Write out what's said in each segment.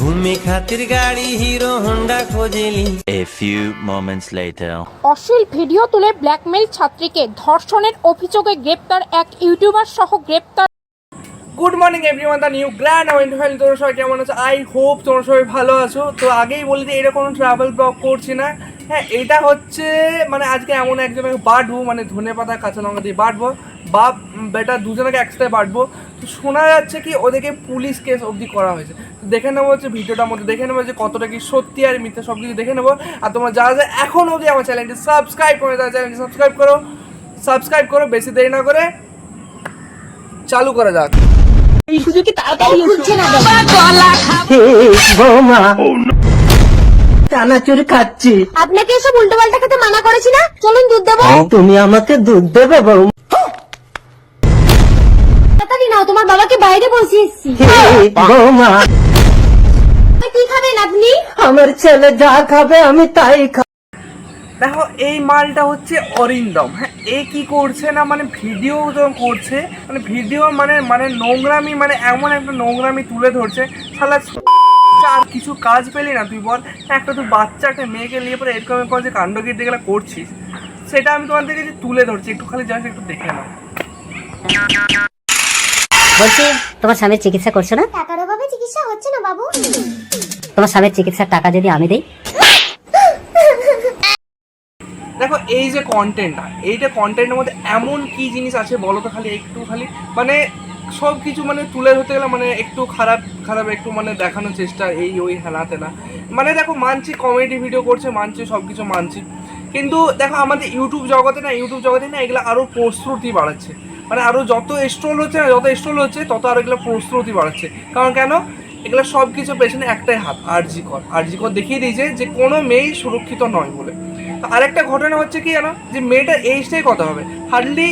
ঘুমে খাতির গাড়ি হিরো হোন্ডা খোঁজেলি। A few moments later. অশ্লীল ভিডিও তুলে ব্ল্যাকমেল ছাত্রীকে ধর্ষণের অভিযোগে গ্রেপ্তার এক ইউটিউবার সহ গ্রেপ্তার। Good morning everyone the new grand went fan তোর সবাই কেমন আছো? আই হোপ তোমরা সবাই ভালো আছো। তো আগেই বলি যে এরকম ট্রাভেল ব্লগ করছি না। হ্যাঁ এটা হচ্ছে মানে আজকে এমন একজনের বাটবো মানে ধনে পাতা কাঁচা লঙ্কা দিয়ে বাটবো বা বেটা দুজনকে একসাথে বাটবো তো শোনা যাচ্ছে কি ওদেরকে পুলিশ কেস অবধি করা হয়েছে। দেখে নেব হচ্ছে ভিডিওটার মধ্যে দেখে নেব যে কতটা কি সত্যি আর মিথ্যা সব কিছু দেখে নেব। আর তোমরা যারা যারা এখন অবধি আমার চ্যানেলটি সাবস্ক্রাইব করে তারা চ্যানেলটি সাবস্ক্রাইব করো। সাবস্ক্রাইব করো বেশি দেরি না করে চালু করা যাক। বৌমা। চানাচুর খাচ্ছি। আপনাকে এসব উল্টো পাল্টা খেতে মানা করেছি না? চলুন দুধ দেবো। তুমি আমাকে দুধ দেবে বৌমা। তাড়াতাড়ি নাও তোমার বাবাকে বাইরে বসিয়ে এসছি। বৌমা। কি খাবেন আপনি আমার ছেলে যা খাবে আমি তাই খাব দেখো এই মালটা হচ্ছে অরিন্দম। হ্যাঁ এ কি করছে না মানে ভিডিও যখন করছে মানে ভিডিও মানে মানে নোংরামি মানে এমন একটা নোংরামি তুলে ধরছে। শালা আর কিছু কাজ পেলি না তুই বল। একটা তুই বাচ্চা একটা মেয়েকে নিয়ে পরে এরকম এরকম যে কাণ্ডকীর্তি যেগুলো করছিস। সেটা আমি তোমার থেকে যে তুলে ধরছি একটু খালি জাস্ট একটু দেখে নাও। বলছি তোমার স্বামীর চিকিৎসা করছ না? টাকার অভাবে চিকিৎসা হচ্ছে না বাবু? তোমার স্বামীর চিকিৎসার টাকা যদি আমি দিই? দেখো, এই যে কন্টেন্টটা এইটা কন্টেন্টের মধ্যে এমন কি জিনিস আছে বলো তো খালি, একটু খালি? মানে সব কিছু মানে তুলে ধরতে গেলে মানে একটু খারাপ খারাপ, একটু মানে দেখানোর চেষ্টা, এই ওই হেলাতে না মানে দেখো, মানছি কমেডি ভিডিও করছে, মানছি সব কিছু মানছি। কিন্তু দেখো, আমাদের ইউটিউব জগতে না ইউটিউব জগতে না এগুলো আরও প্রস্তুতি বাড়াচ্ছে। মানে আরও যত স্ট্রল হচ্ছে না যত স্ট্রল হচ্ছে, তত আরও এগুলো প্রস্তুতি বাড়াচ্ছে। কারণ কেন? এগুলো সব কিছু পেছনে একটাই হাত আরজি কর। আরজি কর দেখিয়ে দিয়েছে যে কোনো মেয়েই সুরক্ষিত নয় বলে। আরেকটা ঘটনা হচ্ছে কি জানো? যে মেয়েটার এইজটাই কত হবে। হার্ডলি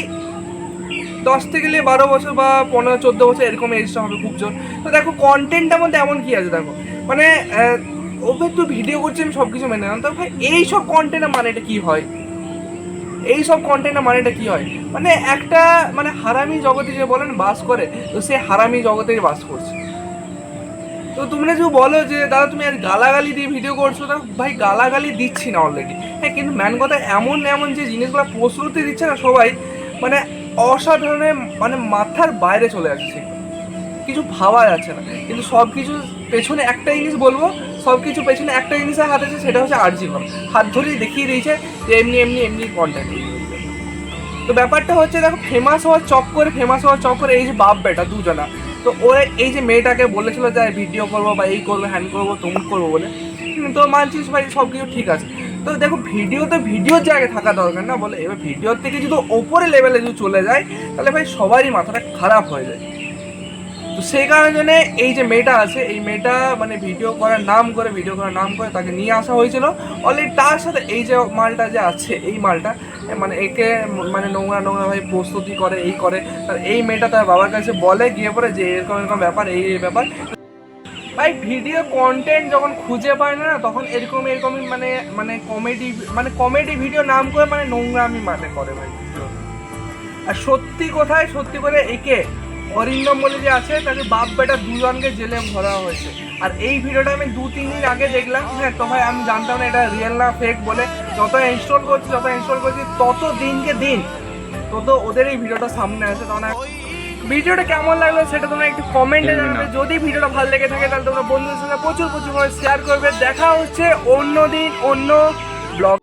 দশ থেকে নিয়ে বারো বছর বা পনেরো, চোদ্দ বছর এরকম এজটা হবে খুব জোর। তো দেখো কন্টেন্টটার মধ্যে এমন কি আছে দেখো? মানে ও একটু ভিডিও করছে, আমি সব কিছু মেনে তো ভাই, এই সব কন্টেন্টের মানেটা কি হয়? এই সব কন্টেন্টের মানেটা কি হয়? মানে একটা মানে হারামি জগতে যে বলেন বাস করে, তো সে হারামি জগতেই বাস করছে। তো তোমরা যে বলো যে, দাদা, তুমি আর গালাগালি দিয়ে ভিডিও করছ, তো ভাই গালাগালি দিচ্ছি না অলরেডি হ্যাঁ কিন্তু ম্যান কথা এমন এমন যে জিনিসগুলো প্রস্তুতি দিচ্ছে না সবাই মানে অসাধারণের মানে মাথার বাইরে চলে যাচ্ছে কিছু ভাবা যাচ্ছে না। কিন্তু সব কিছু পেছনে একটা জিনিস বলব সব কিছু পেছনে একটা জিনিসের হাত আছে, সেটা হচ্ছে আরজি কর হাত ধরেই দেখিয়ে দিয়েছে যে এমনি এমনি এমনি কন্টেন্ট তো ব্যাপারটা হচ্ছে, দেখো ফেমাস হওয়ার চক্করে ফেমাস হওয়ার চক্করে এই যে বাপ বেটা দুজনা তো ও এই যে মেয়েটাকে বলেছিল যে ভিডিও করব বা এই করব, হ্যান করব তমুক করব বলে। তো মানছিস ভাই সব কিছু ঠিক আছে। তো দেখো ভিডিও তো ভিডিওর জায়গায় থাকা দরকার না বলে। এবার ভিডিওর থেকে যদি ওপরে লেভেলে যদি চলে যায়, তাহলে ভাই সবারই মাথাটা খারাপ হয়ে যায়। তো সেই কারণে এই যে মেয়েটা আছে, এই মেয়েটা মানে ভিডিও করার নাম করে ভিডিও করার নাম করে তাকে নিয়ে আসা হয়েছিল। অলরেডি তার সাথে এই যে মালটা যে আছে, এই মালটা মানে একে মানে নোংরা নোংরা ভাবে প্রস্তুতি করে, এই করে। আর এই মেয়েটা তার বাবার কাছে বলে, গিয়ে পরে যে এরকম এরকম ব্যাপার, এই এই ব্যাপার। ভাই ভিডিও কন্টেন্ট যখন খুঁজে পায় না, তখন এরকম এরকমই মানে মানে কমেডি মানে কমেডি ভিডিও নাম করে মানে নোংরামি মানে করে ভাই। আর সত্যি কোথায়, সত্যি করে একে অরিন্দম বলে যে আছে তাকে বাপ বেটা দুজনকে জেলে ভরা হয়েছে। আর এই ভিডিওটা আমি দু তিন দিন আগে দেখলাম হ্যাঁ তো ভাই আমি জানতাম না এটা রিয়েল না ফেক বলে। যত ইনস্টল করছি যত ইনস্টল করছি তত দিনকে দিন তত ওদের এই ভিডিওটা সামনে আসে। তখন ভিডিওটা কেমন লাগল সেটা তোমরা একটু কমেন্টে জানাবে। যদি ভিডিওটা ভালো লেগে থাকে তাহলে তোমরা বন্ধুদের সঙ্গে প্রচুর প্রচুর শেয়ার করবে। দেখা হচ্ছে অন্য দিন অন্য ব্লগ